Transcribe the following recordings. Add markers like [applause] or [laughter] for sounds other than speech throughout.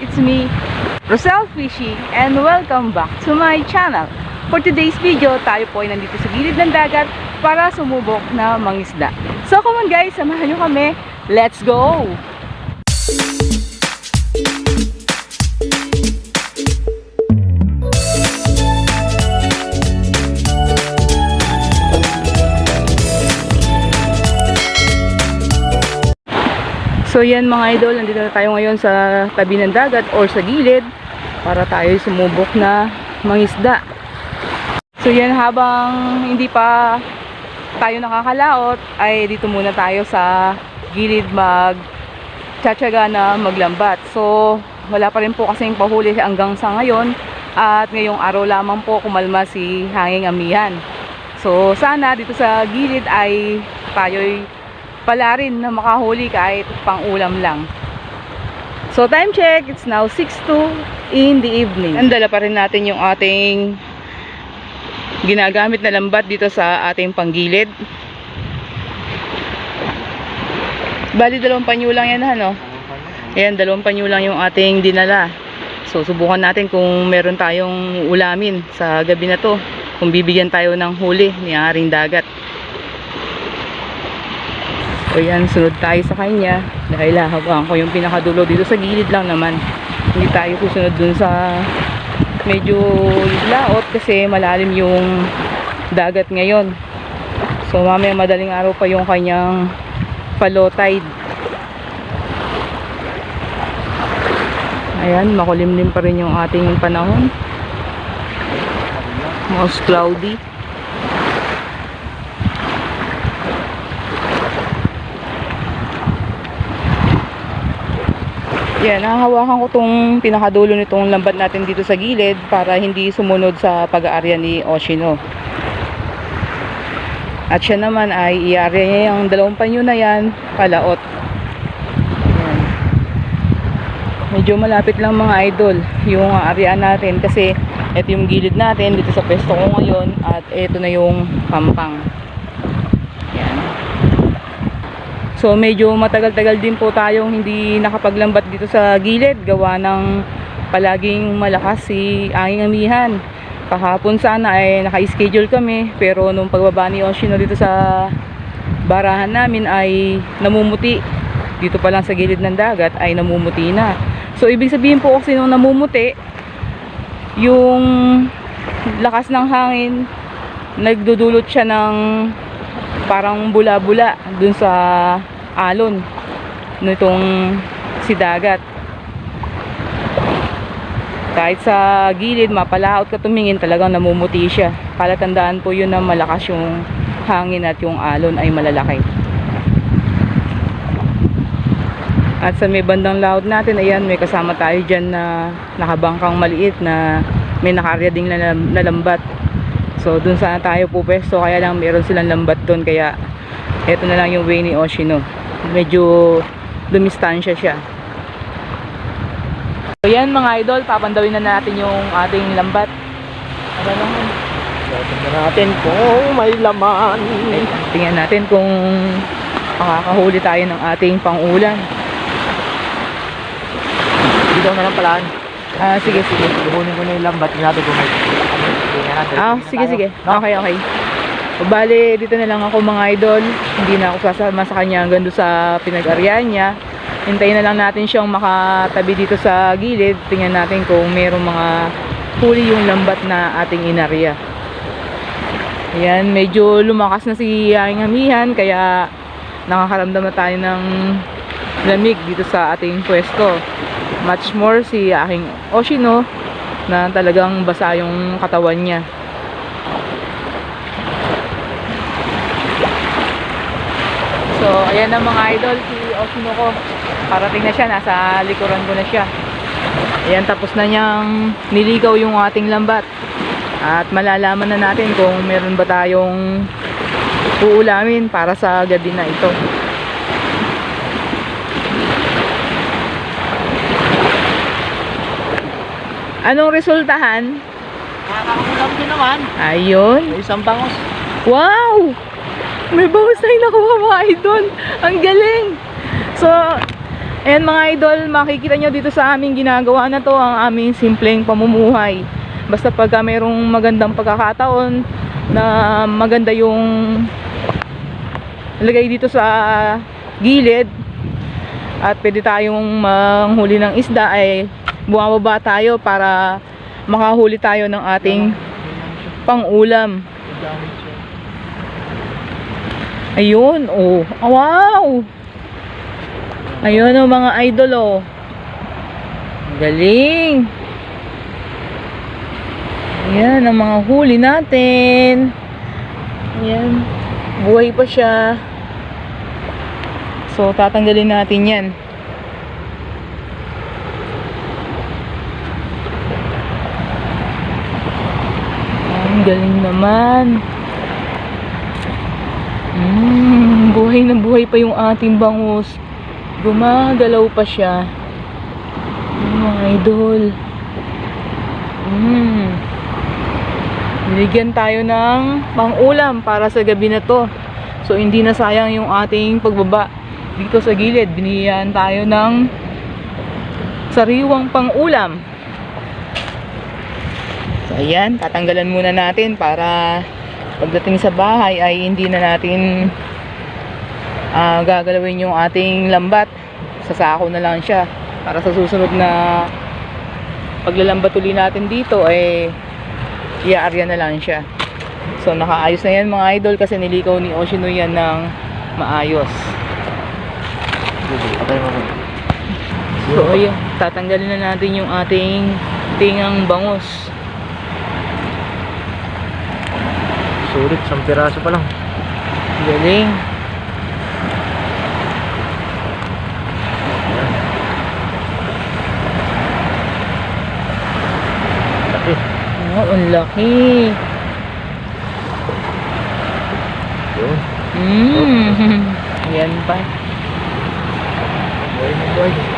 it's me, Rosel Fishy, and welcome back to my channel. For today's video, tayo po ay nandito sa gilid ng dagat para sumubok na mangisda. So come on guys, samahan nyo kami. Let's go! So yan mga idol, nandito na tayo ngayon sa tabi ng dagat or sa gilid para tayo sumubok na mangisda. So yan habang hindi pa tayo nakakalaot ay dito muna tayo sa gilid mag tsatsaga na maglambat. So wala pa rin po kasing pahuli hanggang sa ngayon at ngayong araw lamang po kumalma si hanging amihan. So sana dito sa gilid ay tayo'y pala rin na makahuli kahit pang ulam lang. So time check, it's now 6.02 in the evening. Andala pa rin natin yung ating ginagamit na lambat dito sa ating panggilid. Bali dalawang panyo lang yan ano. Ayan, dalawang panyo lang yung ating dinala. So subukan natin kung meron tayong ulamin sa gabi na to. Kung bibigyan tayo ng huli ni Aring Dagat. So yan, sunod tayo sa kanya dahil hahabang ko yung pinakadulo dito sa gilid lang naman. Hindi tayo susunod dun sa medyo laot kasi malalim yung dagat ngayon. So mamaya madaling araw pa yung kanyang follow tide. Ayan, makulimlim pa rin yung ating panahon. Most cloudy. Yan, nahahawakan ko tong pinakadulo nitong lambat natin dito sa gilid para hindi sumunod sa pag-aarya ni Oshino. At siya naman ay i-aarya niya yung dalawang panyo na yan, palaot. Yan. Medyo malapit lang mga idol yung aaryaan natin kasi ito yung gilid natin dito sa pwesto ko ngayon at ito na yung pampang. Yan. So medyo matagal-tagal din po tayong hindi nakapaglambat dito sa gilid gawa ng palaging malakas si anging amihan. Kahapon sana ay naka-schedule kami pero nung pagbaba ni Oshino dito sa barahan namin ay namumuti. Dito pa lang sa gilid ng dagat ay namumuti na. So ibig sabihin po kasi nung namumuti yung lakas ng hangin nagdudulot siya ng parang bula-bula dun sa alon nitong si dagat kahit sa gilid mapalaot ka tumingin talagang namumuti siya palatandaan po yun na malakas yung hangin at yung alon ay malalaki at sa may bandang laot natin ayan may kasama tayo dyan na nakabangkang maliit na may nakarya ding na, lambat So, dun sana tayo po pwesto. Kaya lang meron silang lambat doon. Kaya, eto na lang yung way ni Oshino. Medyo lumistansya siya. So, yan mga idol. Papandawin na natin yung ating lambat. Ano yun? Tingnan natin kung may laman. Tingnan natin kung makakahuli tayo ng ating pangulan. Dito na lang palaan. Ah, sige, sige. Ibunin ko na yung lambat. Natin kung may. Tingnan natin. Ah, sige, sige. Okay, okay. O, Bale, dito na lang ako mga idol. Hindi na ako sasama sa kanya hanggang doon sa pinag-aryan niya. Hintayin na lang natin siyang makatabi dito sa gilid. Tingnan natin kung mayroong mga huli yung lambat na ating inarya. Ayan, medyo lumakas na si Aing Hamihan kaya nakakaramdam na tayo ng lamig dito sa ating pwesto. Much more si aking Oshino na talagang basa yung katawan niya. So, ayan na mga idol, si Oshino ko. Parating na siya, nasa likuran ko na siya. Ayan, tapos na niyang niligaw yung ating lambat. At malalaman na natin kung meron ba tayong uulamin para sa gabi na ito. Anong resultahan? Nakakakulam din naman. Ayun. Isang bangos. Wow! May bawas tayong nakuha [laughs] mga idol. Ang galing. So, Ayan mga idol, makikita nyo dito sa aming ginagawa na to ang aming simpleng pamumuhay. Basta pagka mayroong magandang pagkakataon na maganda yung lagay dito sa gilid at pwede tayong manghuli ng isda ay bumababa tayo para makahuli tayo ng ating pang-ulam. Ayun, oh. Ah, Wow! Ayun oh, mga idol oh. Galing! Ayan, ang mga huli natin. Ayan. Buhay pa siya. So, tatanggalin natin yan. Ang galing naman. Mm, buhay na buhay pa yung ating bangus. Gumagalaw pa siya. Mga idol. Mm. Binigyan tayo ng pang-ulam para sa gabi na to. So, hindi na sayang yung ating pagbaba dito sa gilid. Binigyan tayo ng sariwang pang-ulam. So, ayan. Tatanggalan muna natin para pagdating sa bahay ay hindi na natin ah, gagalawin yung ating lambat. Sasako na lang siya. Para sa susunod na paglalambat uli natin dito ay iaarya na lang siya. So nakaayos na yan mga idol kasi nilikaw ni Oshino yan ng maayos. So ayun, tatanggalin na natin yung ating tingang bangus. Sulit, isang piraso pa lang. Galing. Laki. Oh, ang laki. Yun. Mm. [laughs] Yan pa. Buhay na buhay.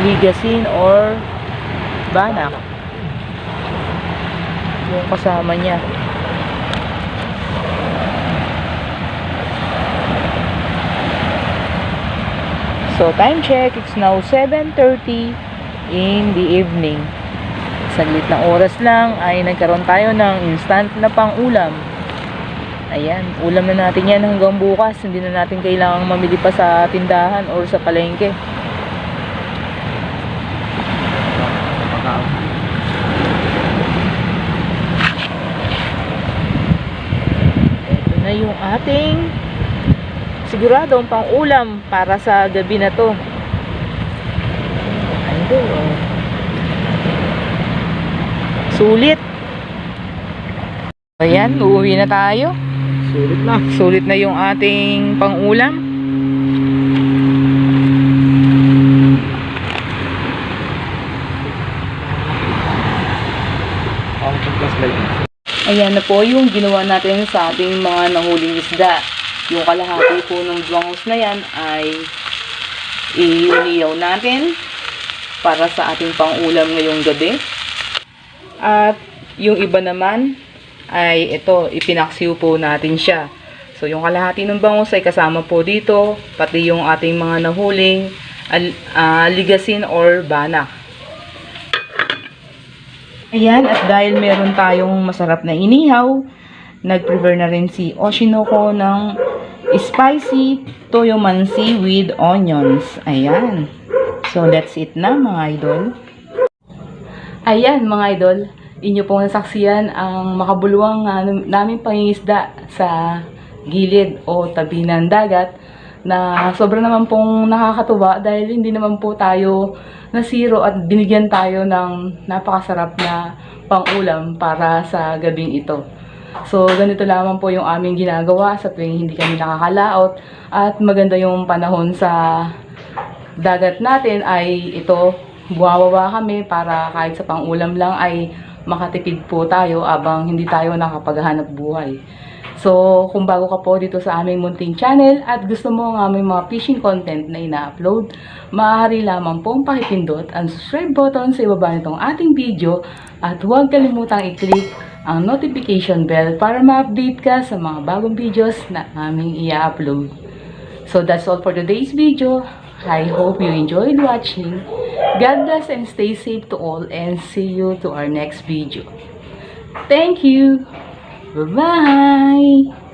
Aligasin or banak. Yung kasama niya. So, time check. It's now 7.30 in the evening. Saglit na oras lang ay nagkaroon tayo ng instant na pang-ulam. Ayan, ulam na natin yan hanggang bukas. Hindi na natin kailangang mamili pa sa tindahan or sa palengke. Pagkaon. Ito na yung ating siguradong pang-ulam para sa gabi na to. Ando, oh. Sulit. Ayan, uuwi na tayo. Sulit na. Sulit na yung ating pang-ulam. Ayan na po yung ginawa natin sa ating mga nahuling isda. Yung kalahati po ng bangus na yan ay iuniyaw natin para sa ating pang-ulam ngayong gabi. At yung iba naman ay ito, ipinaksiw po natin siya. So yung kalahati ng bangus ay kasama po dito, pati yung ating mga nahuling al- ah, ligasin or banak. Ayan, at dahil meron tayong masarap na inihaw, nag-prepare na rin si Oshinoko ng spicy toyo mansi with onions. Ayan. So, that's it na mga idol. Ayan mga idol, inyo pong nasaksiyan ang makabuluhang uh, namin pangingisda sa gilid o tabi ng dagat na sobra naman pong nakakatuwa dahil hindi naman po tayo nasiro at binigyan tayo ng napakasarap na pang-ulam para sa gabing ito. So, ganito lamang po yung aming ginagawa sa tuwing hindi kami nakakalaot at maganda yung panahon sa dagat natin ay ito, buwawawa kami para kahit sa pang-ulam lang ay makatipid po tayo abang hindi tayo nakapaghanap buhay. So, kung bago ka po dito sa aming munting channel at gusto mo ang aming mga fishing content na ina-upload, maaari lamang pong pakipindot ang subscribe button sa ibaba nitong ating video at huwag kalimutang i-click ang notification bell para ma-update ka sa mga bagong videos na aming i-upload. So that's all for today's video. I hope you enjoyed watching. God bless and stay safe to all and see you to our next video. Thank you. Bye-bye.